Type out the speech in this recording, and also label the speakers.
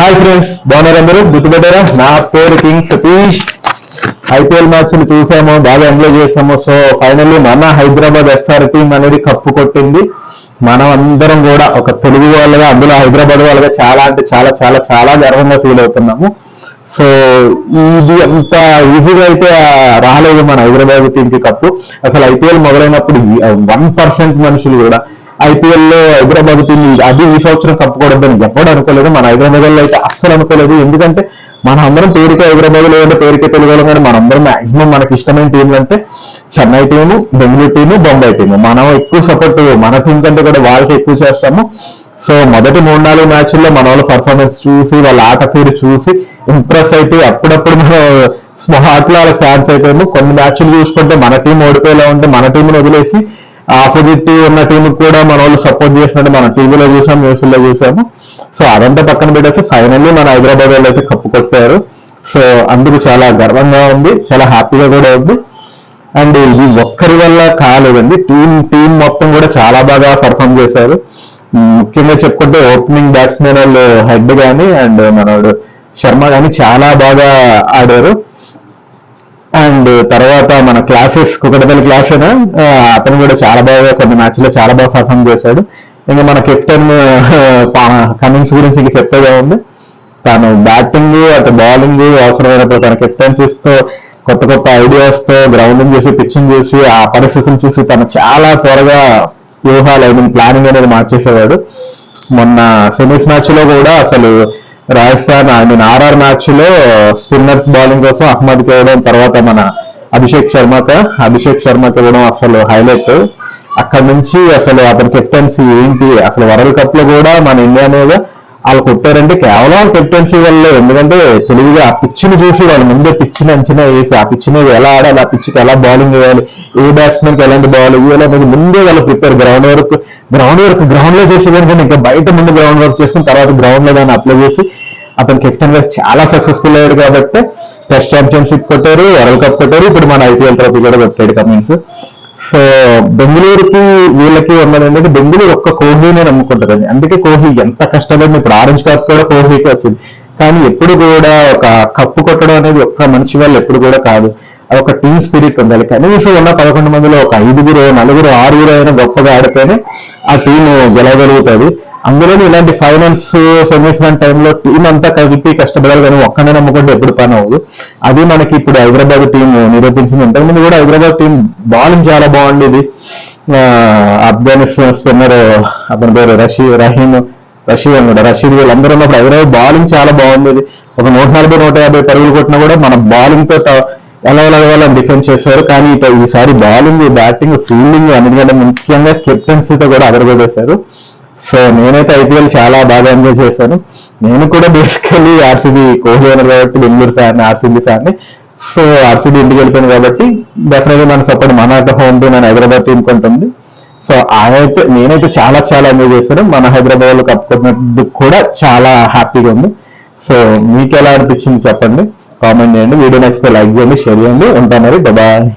Speaker 1: Hi friends బాగున్నారు అందరూ? గుర్తుపెట్టారా? నా పేరు కింగ్ సతీష్. ఐపీఎల్ మ్యాచ్ని చూసాము బాగా ఎంజాయ్ చేసాము. సో ఫైనల్లీ మన హైదరాబాద్ ఎస్ఆర్ టీం అనేది కప్పు కొట్టింది. మనం అందరం కూడా ఒక తెలుగు వాళ్ళగా అందులో హైదరాబాద్ వాళ్ళగా చాలా అంటే చాలా చాలా చాలా గర్వంగా ఫీల్ అవుతున్నాము. సో ఇది అంత ఈజీగా అయితే రాలేదు మన హైదరాబాద్ టీం కి కప్పు. అసలు ఐపీఎల్ మొదలైనప్పుడు వన్ పర్సెంట్ మనుషులు కూడా ఐపీఎల్లో హైదరాబాద్ అది ఈ సంవత్సరం కప్పుకోవద్దని ఎవడు అనుకోలేదు. మన హైదరాబాద్లో అయితే అస్సలు అనుకోలేదు. ఎందుకంటే మన అందరం పేరుకే హైదరాబాద్ లేదంటే పేరుకే తెలుగులో వాళ్ళం కానీ మనందరం మాక్సిమం మనకి ఇష్టమైన టీంలు అంటే Chennai team Bengaluru team Bombay team మనం ఎక్కువ సపోర్ట్ మన టీం కంటే కూడా వాళ్ళకి ఎక్కువ చేస్తాము. సో మొదటి మూడు నాలుగు మ్యాచ్ల్లో మన వాళ్ళ పర్ఫార్మెన్స్ చూసి వాళ్ళ ఆట తీరు చూసి ఇంప్రెస్ అయితే అప్పుడప్పుడు మనం స్మార్ట్లో వాళ్ళ ఫ్యాన్స్ అయిపోయాము. కొన్ని మ్యాచ్లు చూసుకుంటే మన టీం ఓడిపోయేలా ఉంటే మన టీంని వదిలేసి ఆపోజిట్ ఉన్న టీం కూడా మన వాళ్ళు సపోర్ట్ చేసినట్టు మన టీవీలో చూసాం న్యూస్లో చూసాము. సో అదంతా పక్కన పెట్టేసి ఫైనల్లీ మన హైదరాబాద్ వాళ్ళు అయితే కప్పుకొచ్చారు. సో అందుకు చాలా గర్వంగా ఉంది చాలా హ్యాపీగా కూడా ఉంది. అండ్ ఈ ఒక్కరి వల్ల కాలేదండి. టీం టీం మొత్తం కూడా చాలా బాగా పర్ఫామ్ చేశారు. ముఖ్యంగా చెప్పుకుంటే ఓపెనింగ్ బ్యాట్స్మెన్ వాళ్ళు హెడ్ కానీ అండ్ మనోడు శర్మ కానీ చాలా బాగా ఆడారు. అండ్ తర్వాత మన క్లాసెస్ కుకటపల్లి క్లాస్ అయినా అతను కూడా చాలా బాగా కొన్ని మ్యాచ్లో చాలా బాగా పర్ఫామ్ చేశాడు. ఇంకా మన కెప్టెన్ కమిన్స్ గురించి ఇంక చెప్పేదే ఉంది. తను బ్యాటింగ్ అటు బౌలింగ్ అవసరమైనప్పుడు తన కెప్టెన్సీస్తో కొత్త కొత్త ఐడియాస్తో గ్రౌండింగ్ చేసి పిచ్చింగ్ చూసి ఆ పరిస్థితిని చూసి తను చాలా త్వరగా వ్యూహాలు ఐ మీన్ ప్లానింగ్ అనేది మార్చేసేవాడు. మొన్న సెమీస్ మ్యాచ్లో కూడా అసలు రాజస్థాన్ ఐ మీన్ ఆర్ఆర్ మ్యాచ్లో స్పిన్నర్స్ బౌలింగ్ కోసం అహ్మద్ ఇవ్వడం తర్వాత మన అభిషేక్ శర్మక అభిషేక్ శర్మకి ఇవ్వడం అసలు హైలైట్ అక్కడ నుంచి అసలు అతని కెప్టెన్సీ ఏంటి? అసలు వరల్డ్ కప్లో కూడా మన ఇండియా మీద వాళ్ళు కొట్టారంటే కేవలం కెప్టెన్సీ వల్ల ఎందుకంటే తెలివిగా ఆ పిచ్చిని చూసి వాళ్ళు ముందే పిచ్చిని అంచనా వేసి ఆ పిచ్చిని ఎలా ఆడాలి ఆ పిచ్చికి ఎలా బౌలింగ్ వేయాలి ఏ బ్యాట్స్మెన్కి ఎలాంటి బాల్ ఇవ్వాలి అనేది ముందే వాళ్ళు prepare ground work ground work గ్రౌండ్లో చేసేదానికంటే ఇంకా బయట ముందు గ్రౌండ్ వర్క్ చేసుకుని తర్వాత గ్రౌండ్లో దాన్ని అప్లై చేసి అతను కెప్టెన్ వైస్ చాలా సక్సెస్ఫుల్ అయ్యాడు కాబట్టి టెస్ట్ ఛాంపియన్షిప్ కొట్టారు వరల్డ్ కప్ కొట్టారు. ఇప్పుడు మన ఐపీఎల్ ట్రోఫీ కూడా కొట్టాడు కమిన్స్ సో బెంగళూరుకి వీళ్ళకి ఉన్నది ఏంటంటే బెంగళూరు ఒక్క కోహ్లీనే నమ్ముకుంటారండి అందుకే కోహ్లీ ఎంత కష్టపడి ఇప్పుడు ఆరెంజ్ కప్ కూడా కోహ్లీకి వచ్చింది. కానీ ఎప్పుడు కూడా ఒక కప్పు కొట్టడం అనేది ఒక్క మనిషి వాళ్ళు ఎప్పుడు కూడా కాదు. ఒక టీమ్ స్పిరిట్ ఉండాలి. కనీసం ఉన్న పదకొండు మందిలో ఒక ఐదుగురు నలుగురు ఆరుగురు అయినా గొప్పగా ఆడితేనే ఆ టీం గెలవగలుగుతుంది. అందులోనే ఇలాంటి ఫైనాన్స్ సెమీస్ టైంలో టీం అంతా కలిపి కష్టపడాలి కానీ ఒక్కనే నమ్ముకుంటే ఎప్పుడు పని అవ్వదు. అది మనకి ఇప్పుడు హైదరాబాద్ టీం నిరూపించింది. ఇంతకుముందు కూడా హైదరాబాద్ టీం బౌలింగ్ చాలా బాగుండేది. ఆఫ్ఘనిస్తాన్ స్పిన్నర్ అతని పేరు రషీ రహీమ్ రషీద్ అనమాట. రషీద్ వీళ్ళందరూ ఉన్నప్పుడు హైదరాబాద్ బౌలింగ్ చాలా బాగుండేది. ఒక నూట నలభై నూట యాభై పరుగులు కొట్టినా కూడా మన బౌలింగ్తో ఎలా ఎలా వాళ్ళని డిఫెండ్ చేశారు కానీ ఈసారి బౌలింగ్ బ్యాటింగ్ ఫీల్డింగ్ అన్నిటికంటే ముఖ్యంగా కెప్టెన్సీతో కూడా అదరగొట్టేశారు. సో నేనైతే ఐపీఎల్ చాలా బాగా ఎంజాయ్ చేశాను. నేను కూడా బేసికలీ ఆర్సీబీ కోహ్లీ అన్నారు కాబట్టి Bengaluru fan RCB fan so RCB ఇంటికి వెళ్ళిపోయింది కాబట్టి డెఫినెట్గా మన సపోర్ట్ మన హోమ్ టీమ్ నేను హైదరాబాద్ టీం ఉంటుంది సో ఆయనైతే నేనైతే చాలా చాలా ఎంజాయ్ చేశాను. మన హైదరాబాద్లో కప్పుకున్నందుకు కూడా చాలా హ్యాపీగా ఉంది. సో మీకు ఎలా అనిపించింది చెప్పండి. కామెంట్ చేయండి. వీడియో నచ్చితే లైక్ చేయండి షేర్ చేయండి. ఉంటాను మరి. బాయ్